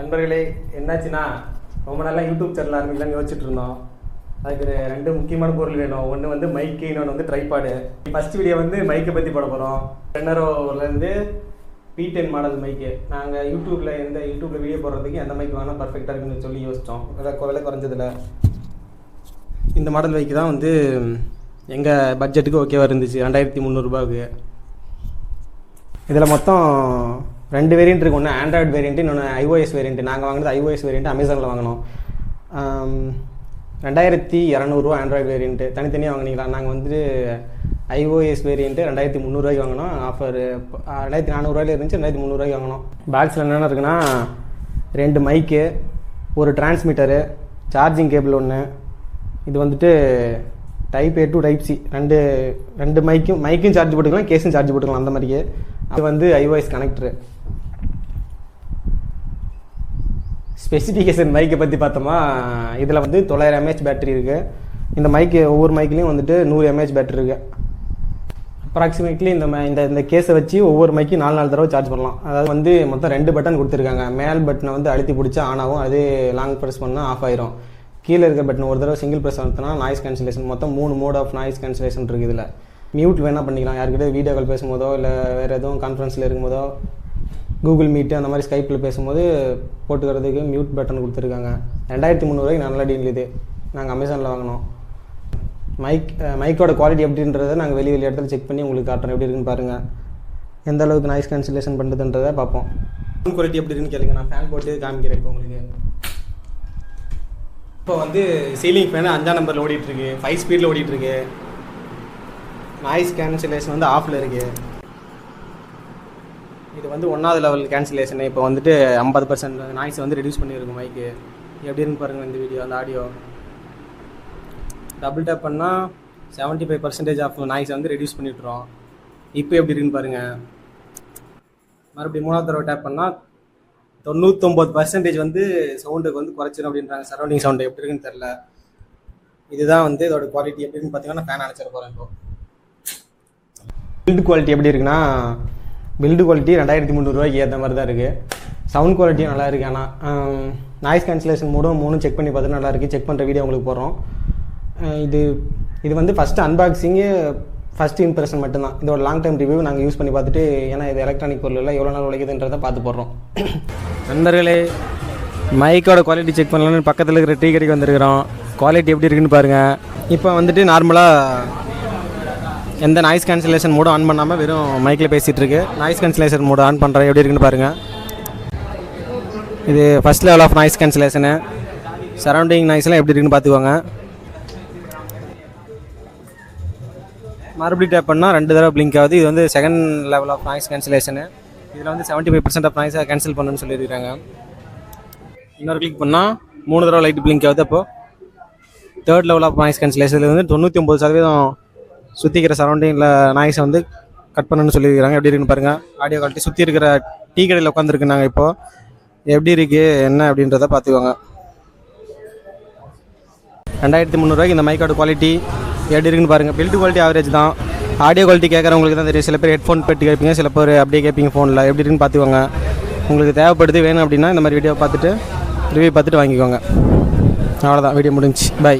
நண்பர்களே என்னாச்சுன்னா ரொம்ப நாளாக யூடியூப் சேனல் ஆரம்பிக்கலாம்னு யோசிச்சுட்டு இருந்தோம். அதுக்கு ரெண்டு முக்கியமான பொருள் வேணும். ஒன்று வந்து மைக்கு இன்னொன்று வந்து ட்ரைபாடு ஃபஸ்ட் வீடியோ வந்து மைக்கை பற்றி போட போகிறோம் ரெண்டரோலேருந்து பி டென் மாடல் மைக்கு நாங்கள் யூடியூப்பில் எந்த யூடியூப்பில் வீடியோ போடுறதுக்கு எந்த மைக் வேணால் பர்ஃபெக்டாக இருக்குன்னு சொல்லி யோசித்தோம் விலை விலை குறைஞ்சதில்ல. இந்த மாடல் மைக்கு தான் வந்து எங்கள் பட்ஜெட்டுக்கு ஓகேவாக இருந்துச்சு. ரெண்டாயிரத்தி முந்நூறுரூபாவுக்கு இதில் மொத்தம் ரெண்டு வேரியண்ட் இருக்கு. ஒன்று ஆண்ட்ராய்டு வேரியண்ட் இன்னொன்று ஐஓஎஸ் வேரியண்ட் நாங்கள் வாங்கினது ஐஓஎஸ் வேரியண்ட் அமேசானில் வாங்கினோம். ரெண்டாயிரத்தி இரநூறுவா ஆண்ட்ராய்டு வேரியன்ட்டு தனித்தனியாக வாங்கினீங்களா? நாங்கள் வந்துட்டு ஐஓஎஸ் வேரியன்ட்டு ரெண்டாயிரத்தி முந்நூறுவாய்க்கு வாங்கினோம். ஆஃபர் ரெண்டாயிரத்தி நானூறுவாயில் இருந்துச்சு ரெண்டாயிரத்தி முந்நூறுவாய்க்கு வாங்கினோம். பேக்ஸில் என்னென்ன இருக்குன்னா ரெண்டு மைக்கு ஒரு டிரான்ஸ்மிட்டரு சார்ஜிங் கேபிள் ஒன்று இது வந்துட்டு type A to type C ரெண்டு ரெண்டு மைக்கும் மைக்கும் சார்ஜ் போட்டுக்கலாம் கேஸும் சார்ஜ் போட்டுக்கலாம் அந்த மாதிரியே. அது வந்து ஐஓஎஸ் கனெக்டரு ஸ்பெசிஃபிகேஷன் மைக்கை பற்றி பார்த்தோமா இதில் வந்து தொள்ளாயிரம் எம்ஏஹெச் பேட்டரி இருக்குது இந்த மைக்கு ஒவ்வொரு மைக்லேயும் வந்துட்டு நூறு எம்ஏஹெச் பேட்டரி இருக்குது அப்ராக்சிமேட்லி இந்த ம- இந்த இந்த கேஸை வச்சு ஒவ்வொரு மைக்கு நாலு நாலு தடவை சார்ஜ் பண்ணலாம். அதாவது வந்து மொத்தம் ரெண்டு பட்டன் கொடுத்துருக்காங்க. மேல் பட்டனை வந்து அழுத்தி பிடிச்சா ஆன் ஆகும். அது லாங் ப்ரெஸ் பண்ணால் ஆஃப் ஆயிரும். கீழே இருக்க பட்டன் ஒரு தடவை சிங்கிள் ப்ரெஸ் அழுத்தினா நாய்ஸ் கேன்சலேஷன் மொத்தம் மூணு மோட் ஆஃப் நாய்ஸ் கேன்சலேஷன் இருக்குது இதில். மியூட் வேணால் பண்ணிக்கலாம். யாருக்கிட்டே வீடியோ கால் பேசும்போதோ இல்லை வேறு எதுவும் கான்ஃபரன்ஸில் இருக்கும்போதோ கூகுள் மீட்டு அந்த மாதிரி ஸ்கைப்பில் பேசும்போது போட்டுக்கிறதுக்கு மியூட் பட்டன் கொடுத்துருக்காங்க. ரெண்டாயிரத்தி முந்நூறுவாய்க்கு நல்ல டீல் இது. நாங்கள் அமேசானில் வாங்கினோம். மைக் மைக்கோட குவாலிட்டி எப்படின்றத நாங்கள் வெளி வெளி இடத்துல செக் பண்ணி உங்களுக்கு காட்டுறோம். எப்படி இருக்குன்னு பாருங்கள் எந்த அளவுக்கு நாய்ஸ் கேன்சலேஷன் பண்ணுறதுன்றதை பார்ப்போம். குவாலிட்டி எப்படி இருக்குன்னு கேளுங்க. நான் ஃபேன் போட்டு காமிக்கிறேன் இப்போ உங்களுக்கு. இப்போ வந்து சீலிங் ஃபேனு அஞ்சாம் நம்பரில் ஓடிட்டுருக்கு ஃபைவ் ஸ்பீடில் ஓடிட்டுருக்கு நாய்ஸ் கேன்சலேஷன் வந்து ஆஃபில் இருக்குது இது வந்து ஒன்றாவது லெவல் கேன்சலேஷன் இப்போ வந்துட்டு ஐம்பது பர்சன்ட் நாய்ஸ் வந்து ரெடியூஸ் பண்ணியிருக்கும் மைக்கு எப்படி இருக்குன்னு பாருங்கள் இந்த வீடியோ அந்த ஆடியோ டபுள் டேப் பண்ணால் செவன்ட்டி ஃபைவ் பர்சன்டேஜ் ஆஃப் நாய்ஸை வந்து ரெடியூஸ் பண்ணிட்டுறோம். இப்போ எப்படி இருக்குன்னு பாருங்கள் மறுபடியும் மூணாவது தடவை டேப் பண்ணால் தொண்ணூத்தொம்பது பர்சன்டேஜ் வந்து சவுண்டுக்கு வந்து குறைச்சிடும் அப்படின்றாங்க. சரௌண்டிங் சவுண்டு எப்படி இருக்குன்னு தெரில இதுதான் வந்து இதோட குவாலிட்டி எப்படின்னு பார்த்தீங்கன்னா ஃபேன் அணைச்சிட போகிறேன் இப்போ. பில்டு குவாலிட்டி எப்படி இருக்குன்னா பில்டு குவாலிட்டி ரெண்டாயிரத்தி முந்நூறுரூவாய்க்கு ஏற்ற மாதிரி தான் இருக்குது சவுண்ட் குவாலிட்டியும் நல்லா இருக்குது ஆனால் நாய்ஸ் கேன்சலேஷன் மூடும் மூணும் செக் பண்ணி பார்த்துட்டு நல்லா இருக்குது செக் பண்ணுற வீடியோ உங்களுக்கு போடுறோம். அஹ் இது இது வந்து ஃபஸ்ட்டு அன்பாக்சிங்கு ஃபஸ்ட் இம்ப்ரெஷன் மட்டும்தான். இதோட லாங் டைம் ரிவ்யூ நாங்கள் யூஸ் பண்ணி பார்த்துட்டு ஏன்னா இது எலக்ட்ரானிக் பொருள் இல்லை எவ்வளோ நாள் உழைக்குதுன்றதை பார்த்து போடுறோம். நண்பர்களே மைக்கோட குவாலிட்டி செக் பண்ணலான்னு பக்கத்தில் இருக்கிற டீ கடைக்கு வந்திருக்கிறோம். குவாலிட்டி எப்படி இருக்குன்னு பாருங்கள் இப்போ வந்துட்டு நார்மலாக எந்த நாய்ஸ் கேன்சலேஷன் மூடும் ஆன் பண்ணாமல் வெறும் மைக்கில் பேசிகிட்டு இருக்கு. நாய்ஸ் கேன்சலேஷன் மூடு ஆன் பண்ணுறேன் எப்படி இருக்குன்னு பாருங்கள் இது first level of noise cancellation surrounding நாய்ஸ்லாம் எப்படி இருக்குன்னு பார்த்துக்கோங்க. மறுபடியும் டேப் பண்ணால் ரெண்டு தடவை பிளிங்க் ஆகுது. இது வந்து second level of noise cancellation இதில் வந்து செவன்ட்டி ஃபைவ் பர்சன்ட் ஆஃப் நாய்ஸை கேன்சல் பண்ணுன்னு சொல்லியிருக்காங்க. இன்னொரு கிளிக் பண்ணால் மூணு தடவை லைட் பிளிங்க் ஆகுது அப்போது third level of noise cancellation வந்து தொண்ணூற்றி ஒம்பது சதவீதம் சுற்றிக்கிற சரௌண்டிங்கில் நாய்ஸை வந்து கட் பண்ணணும்னு சொல்லியிருக்காங்க. எப்படி இருக்குன்னு பாருங்கள் ஆடியோ குவாலிட்டி சுற்றி இருக்கிற டீ கடையில் உட்காந்துருக்கு நாங்கள் இப்போது எப்படி இருக்குது என்ன அப்படின்றத பார்த்துக்கோங்க. ரெண்டாயிரத்தி முந்நூறுவாய்க்கு இந்த மைக்கோட குவாலிட்டி எப்படி இருக்குன்னு பாருங்கள் பில்ட் குவாலிட்டி ஆவரேஜ் தான். ஆடியோ குவாலிட்டி கேட்குறவங்களுக்கு தான் தெரியும். சில பேர் ஹெட்ஃபோன் பெட்டு கேட்பீங்க சில பேர் அப்படியே கேட்பீங்க ஃபோனில் எப்படி இருக்குன்னு பார்த்துக்கோங்க. உங்களுக்கு தேவைப்படுது வேணும் அப்படின்னா இந்த மாதிரி வீடியோ பார்த்துட்டு ரிவ்யூ பார்த்துட்டு வாங்கிக்கோங்க. அவ்வளோதான் வீடியோ முடிஞ்சுச்சு. பை